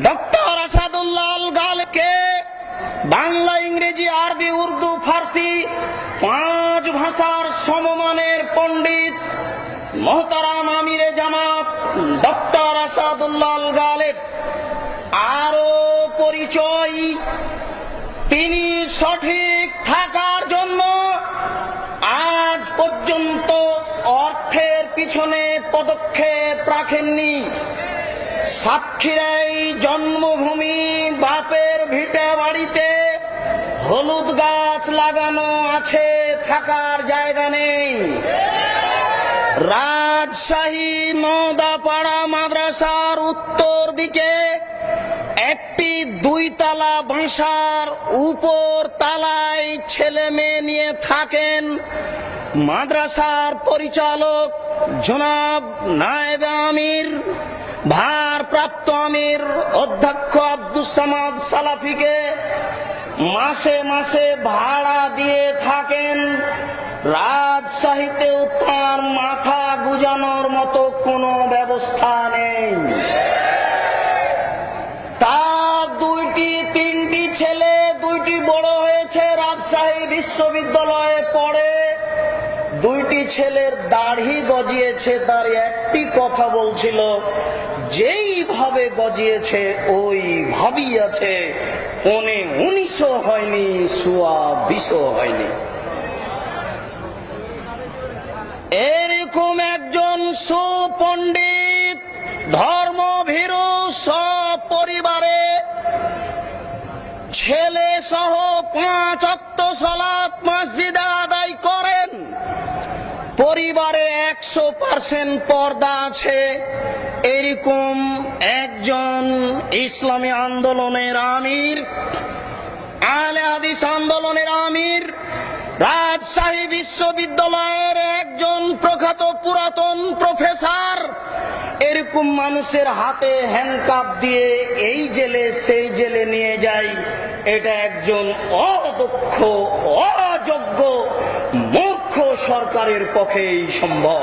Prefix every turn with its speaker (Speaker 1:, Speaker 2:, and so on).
Speaker 1: Doctor Asadullah গালকে, Bangla, ইংরেজি, আরবি, উর্দু, ফার্সি, পাঁচ ভাষার সমমানের পণ্ডিত মহতারাম আমিরে জামাত, ডক্টর আসাদুল্লাহ গালেব। আরও পরিচয়, তিনি সঠিক থাকার জন্য আজ পর্যন্ত অর্থের পিছনে পদক্ষেপ রাখেননি। সাক্ষীরাই জন্মভূমি, বাপের ভিটে বাড়িতে। হলুদ গাছ লাগানো আছে, থাকার জায়গা নেই। রাজশাহী নদাপাড়া মাদ্রাসার উত্তর দিকে একটি দুই তালা বাসার উপর তালায় ছেলে মেয়ে নিয়ে থাকেন মাদ্রাসার পরিচালক জনাব নায়েব আমির। ভারপ্রাপ্ত আমির অধ্যক্ষ আব্দুল সামাদ সালাফিকে মাসে মাসে ভাড়া দিয়ে থাকেন। রাজশাহীতেও তার মাথা গুজানোর মতো কোনো ব্যবস্থা নেই। তার দুইটি, তিনটি ছেলে, দুইটি বড় হয়েছে, রাজশাহী বিশ্ববিদ্যালয়ে পড়ে। দুইটি ছেলের দাড়ি গজিয়েছে, তার একটি কথা বলছিল যেইভাবে গজিয়েছে ওই ভাবি আছে। পনে উনিশও হয়নি সোয়া বিশও হয়নি। এরকম একজন সুপণ্ডিত, ধর্মভীরু সপরিবারে ছেলে সহ পাঁচ অক্ত সলাৎ মসজিদে আদায় করেন। পরিবারে একশো পার্সেন্ট পর্দা আছে। এরকম একজন ইসলামী আন্দোলনের আমির, আলে হাদিস আন্দোলনের আমির, রাজশাহী বিশ্ববিদ্যালয়ের একজন প্রখ্যাত পুরাতন প্রফেসর, এরকম মানুষের হাতে হ্যান্ডকাপ দিয়ে এই জেলে সেই জেলে নিয়ে যায়। এটা একজন অদক্ষ, অযোগ্য মূর্খ সরকারের পক্ষেই সম্ভব।